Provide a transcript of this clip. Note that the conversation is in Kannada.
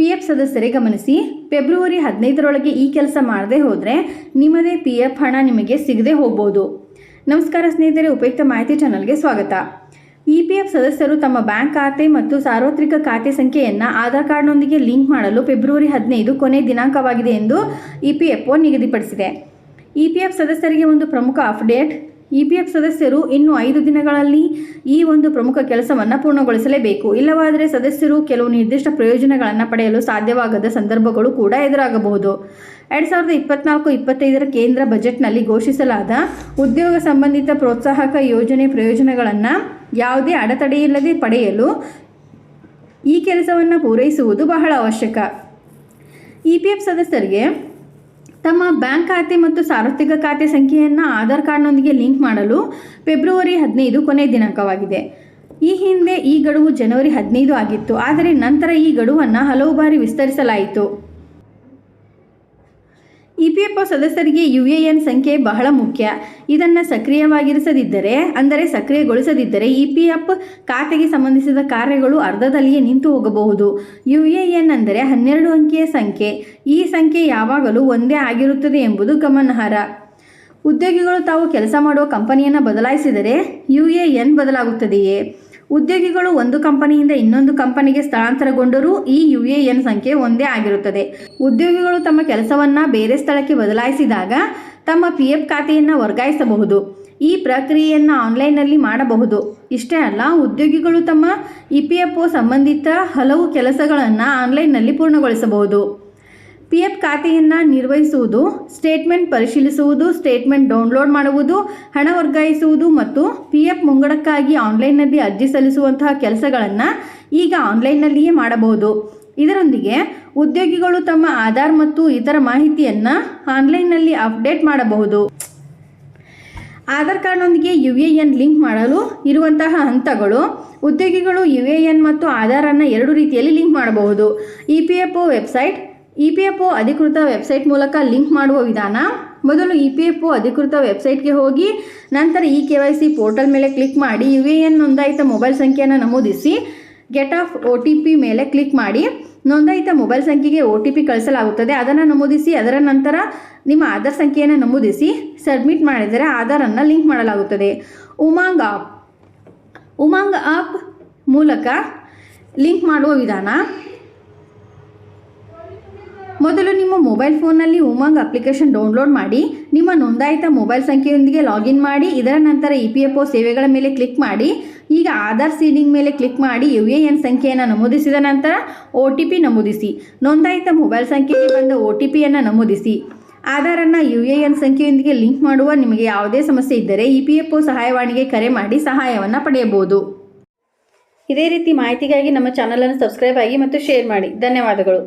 ಪಿ ಎಫ್ ಸದಸ್ಯರೇ ಗಮನಿಸಿ, ಫೆಬ್ರವರಿ ಹದಿನೈದರೊಳಗೆ ಈ ಕೆಲಸ ಮಾಡದೆ ಹೋದರೆ ನಿಮ್ಮದೇ ಪಿ ಎಫ್ ಹಣ ನಿಮಗೆ ಸಿಗದೆ ಹೋಗ್ಬೋದು. ನಮಸ್ಕಾರ ಸ್ನೇಹಿತರೆ, ಉಪಯುಕ್ತ ಮಾಹಿತಿ ಚಾನಲ್ಗೆ ಸ್ವಾಗತ. ಇ ಪಿ ಎಫ್ ಸದಸ್ಯರು ತಮ್ಮ ಬ್ಯಾಂಕ್ ಖಾತೆ ಮತ್ತು ಸಾರ್ವತ್ರಿಕ ಖಾತೆ ಸಂಖ್ಯೆಯನ್ನು ಆಧಾರ್ ಕಾರ್ಡ್ನೊಂದಿಗೆ ಲಿಂಕ್ ಮಾಡಲು ಫೆಬ್ರವರಿ ಹದಿನೈದು ಕೊನೆ ದಿನಾಂಕವಾಗಿದೆ ಎಂದು ಇ ಪಿ ಎಫ್ ಒ ನಿಗದಿಪಡಿಸಿದೆ. ಇ ಪಿ ಎಫ್ ಸದಸ್ಯರಿಗೆ ಒಂದು ಪ್ರಮುಖ ಅಪ್ಡೇಟ್ ಇ ಪಿ ಎಫ್ ಸದಸ್ಯರು ಇನ್ನು ಐದು ದಿನಗಳಲ್ಲಿ ಈ ಒಂದು ಪ್ರಮುಖ ಕೆಲಸವನ್ನು ಪೂರ್ಣಗೊಳಿಸಲೇಬೇಕು. ಇಲ್ಲವಾದರೆ ಸದಸ್ಯರು ಕೆಲವು ನಿರ್ದಿಷ್ಟ ಪ್ರಯೋಜನಗಳನ್ನು ಪಡೆಯಲು ಸಾಧ್ಯವಾಗದ ಸಂದರ್ಭಗಳು ಕೂಡ ಎದುರಾಗಬಹುದು. ಎರಡು ಸಾವಿರದ ಇಪ್ಪತ್ನಾಲ್ಕು ಇಪ್ಪತ್ತೈದರ ಕೇಂದ್ರ ಬಜೆಟ್ನಲ್ಲಿ ಘೋಷಿಸಲಾದ ಉದ್ಯೋಗ ಸಂಬಂಧಿತ ಪ್ರೋತ್ಸಾಹಕ ಯೋಜನೆ ಪ್ರಯೋಜನಗಳನ್ನು ಯಾವುದೇ ಅಡೆತಡೆಯಿಲ್ಲದೆ ಪಡೆಯಲು ಈ ಕೆಲಸವನ್ನು ಪೂರೈಸುವುದು ಬಹಳ ಅವಶ್ಯಕ. ಇ ಪಿ ಎಫ್ ಸದಸ್ಯರಿಗೆ ತಮ್ಮ ಬ್ಯಾಂಕ್ ಖಾತೆ ಮತ್ತು ಸಾರ್ವತ್ರಿಕ ಖಾತೆ ಸಂಖ್ಯೆಯನ್ನು ಆಧಾರ್ ಕಾರ್ಡ್ನೊಂದಿಗೆ ಲಿಂಕ್ ಮಾಡಲು ಫೆಬ್ರವರಿ ಹದಿನೈದು ಕೊನೆಯ ದಿನಾಂಕವಾಗಿದೆ. ಈ ಹಿಂದೆ ಈ ಗಡುವು ಜನವರಿ ಹದಿನೈದು ಆಗಿತ್ತು. ಆದರೆ ನಂತರ ಈ ಗಡುವನ್ನು ಹಲವು ಬಾರಿ ವಿಸ್ತರಿಸಲಾಯಿತು. ಇ ಪಿ ಎಫ್ ಸದಸ್ಯರಿಗೆ ಯು ಎ ಎನ್ ಸಂಖ್ಯೆ ಬಹಳ ಮುಖ್ಯ. ಇದನ್ನು ಸಕ್ರಿಯವಾಗಿರಿಸದಿದ್ದರೆ, ಅಂದರೆ ಸಕ್ರಿಯಗೊಳಿಸದಿದ್ದರೆ ಇ ಪಿ ಎಫ್ ಖಾತೆಗೆ ಸಂಬಂಧಿಸಿದ ಕಾರ್ಯಗಳು ಅರ್ಧದಲ್ಲಿಯೇ ನಿಂತು ಹೋಗಬಹುದು. ಯು ಎ ಎನ್ ಅಂದರೆ ಹನ್ನೆರಡು ಅಂಕಿಯ ಸಂಖ್ಯೆ. ಈ ಸಂಖ್ಯೆ ಯಾವಾಗಲೂ ಒಂದೇ ಆಗಿರುತ್ತದೆ ಎಂಬುದು ಗಮನಾರ್ಹ. ಉದ್ಯೋಗಿಗಳು ತಾವು ಕೆಲಸ ಮಾಡುವ ಕಂಪನಿಯನ್ನು ಬದಲಾಯಿಸಿದರೆ ಯು ಎ ಎನ್ ಬದಲಾಗುತ್ತದೆಯೇ? ಉದ್ಯೋಗಿಗಳು ಒಂದು ಕಂಪನಿಯಿಂದ ಇನ್ನೊಂದು ಕಂಪನಿಗೆ ಸ್ಥಳಾಂತರಗೊಂಡರೂ ಈ ಯು ಎ ಎನ್ ಸಂಖ್ಯೆ ಒಂದೇ ಆಗಿರುತ್ತದೆ. ಉದ್ಯೋಗಿಗಳು ತಮ್ಮ ಕೆಲಸವನ್ನು ಬೇರೆ ಸ್ಥಳಕ್ಕೆ ಬದಲಾಯಿಸಿದಾಗ ತಮ್ಮ ಪಿ ಎಫ್ ಖಾತೆಯನ್ನು ವರ್ಗಾಯಿಸಬಹುದು. ಈ ಪ್ರಕ್ರಿಯೆಯನ್ನು ಆನ್ಲೈನ್ನಲ್ಲಿ ಮಾಡಬಹುದು. ಇಷ್ಟೇ ಅಲ್ಲ, ಉದ್ಯೋಗಿಗಳು ತಮ್ಮ ಇ ಪಿ ಎಫ್ ಒ ಸಂಬಂಧಿತ ಹಲವು ಕೆಲಸಗಳನ್ನು ಆನ್ಲೈನ್ನಲ್ಲಿ ಪೂರ್ಣಗೊಳಿಸಬಹುದು. ಪಿ ಎಫ್ ಖಾತೆಯನ್ನು ನಿರ್ವಹಿಸುವುದು, ಸ್ಟೇಟ್ಮೆಂಟ್ ಪರಿಶೀಲಿಸುವುದು, ಸ್ಟೇಟ್ಮೆಂಟ್ ಡೌನ್ಲೋಡ್ ಮಾಡುವುದು, ಹಣ ವರ್ಗಾಯಿಸುವುದು ಮತ್ತು ಪಿ ಎಫ್ ಮುಂಗಡಕ್ಕಾಗಿ ಆನ್ಲೈನ್ನಲ್ಲಿ ಅರ್ಜಿ ಸಲ್ಲಿಸುವಂತಹ ಕೆಲಸಗಳನ್ನು ಈಗ ಆನ್ಲೈನ್ನಲ್ಲಿಯೇ ಮಾಡಬಹುದು. ಇದರೊಂದಿಗೆ ಉದ್ಯೋಗಿಗಳು ತಮ್ಮ ಆಧಾರ್ ಮತ್ತು ಇತರ ಮಾಹಿತಿಯನ್ನು ಆನ್ಲೈನ್ನಲ್ಲಿ ಅಪ್ಡೇಟ್ ಮಾಡಬಹುದು. ಆಧಾರ್ ಕಾರ್ಡ್ನೊಂದಿಗೆ ಯು ಎ ಎನ್ ಲಿಂಕ್ ಮಾಡಲು ಇರುವಂತಹ ಹಂತಗಳು, ಉದ್ಯೋಗಿಗಳು ಯು ಎ ಎನ್ ಮತ್ತು ಆಧಾರನ್ನು ಎರಡು ರೀತಿಯಲ್ಲಿ ಲಿಂಕ್ ಮಾಡಬಹುದು. E P F O website E P F O ಅಧಿಕೃತ ವೆಬ್ಸೈಟ್ ಮೂಲಕ ಲಿಂಕ್ ಮಾಡುವ ವಿಧಾನ. ಮೊದಲು ಇ ಪಿ ಎಫ್ ಒ ಅಧಿಕೃತ ವೆಬ್ಸೈಟ್ಗೆ ಹೋಗಿ, ನಂತರ E K Y C portal ಮೇಲೆ ಕ್ಲಿಕ್ ಮಾಡಿ, ಯು ಎ ಎನ್ ನೋಂದಾಯಿತ ಮೊಬೈಲ್ ಸಂಖ್ಯೆಯನ್ನು ನಮೂದಿಸಿ, get of O T P ಮೇಲೆ ಕ್ಲಿಕ್ ಮಾಡಿ, ನೋಂದಾಯಿತ ಮೊಬೈಲ್ ಸಂಖ್ಯೆಗೆ ಒ ಟಿ ಪಿ ಕಳಿಸಲಾಗುತ್ತದೆ. ಅದನ್ನು ನಮೂದಿಸಿ, ಅದರ ನಂತರ ನಿಮ್ಮ ಆಧಾರ್ ಸಂಖ್ಯೆಯನ್ನು ನಮೂದಿಸಿ, ಸಬ್ಮಿಟ್ ಮಾಡಿದರೆ ಆಧಾರನ್ನು ಲಿಂಕ್ ಮಾಡಲಾಗುತ್ತದೆ. ಉಮಾಂಗ್ ಆಪ್. ಉಮಾಂಗ್ ಆಪ್ ಮೂಲಕ ಲಿಂಕ್ ಮಾಡುವ ವಿಧಾನ. ಮೊದಲು ನಿಮ್ಮ ಮೊಬೈಲ್ ಫೋನ್ನಲ್ಲಿ ಉಮಂಗ್ ಅಪ್ಲಿಕೇಶನ್ ಡೌನ್ಲೋಡ್ ಮಾಡಿ, ನಿಮ್ಮ ನೋಂದಾಯಿತ ಮೊಬೈಲ್ ಸಂಖ್ಯೆಯೊಂದಿಗೆ ಲಾಗಿನ್ ಮಾಡಿ, ಇದರ ನಂತರ ಇ ಪಿ ಎಫ್ ಒ ಸೇವೆಗಳ ಮೇಲೆ ಕ್ಲಿಕ್ ಮಾಡಿ, ಈಗ ಆಧಾರ್ ಸೀಡಿಂಗ್ ಮೇಲೆ ಕ್ಲಿಕ್ ಮಾಡಿ ಯು ಎ ಎನ್ ಸಂಖ್ಯೆಯನ್ನು ನಮೂದಿಸಿದ ನಂತರ ಒ ಟಿ ಪಿ ನಮೂದಿಸಿ. ನೋಂದಾಯಿತ ಮೊಬೈಲ್ ಸಂಖ್ಯೆಗೆ ಬಂದ ಒ ಟಿ ಪಿಯನ್ನು ನಮೂದಿಸಿ. ಆಧಾರನ್ನು ಯು ಎ ಎನ್ ಸಂಖ್ಯೆಯೊಂದಿಗೆ ಲಿಂಕ್ ಮಾಡುವ ನಿಮಗೆ ಯಾವುದೇ ಸಮಸ್ಯೆ ಇದ್ದರೆ ಇ ಪಿ ಎಫ್ ಒ ಸಹಾಯವಾಣಿಗೆ ಕರೆ ಮಾಡಿ ಸಹಾಯವನ್ನು ಪಡೆಯಬಹುದು. ಇದೇ ರೀತಿ ಮಾಹಿತಿಗಾಗಿ ನಮ್ಮ ಚಾನಲನ್ನು ಸಬ್ಸ್ಕ್ರೈಬ್ ಆಗಿ ಮತ್ತು ಶೇರ್ ಮಾಡಿ. ಧನ್ಯವಾದಗಳು.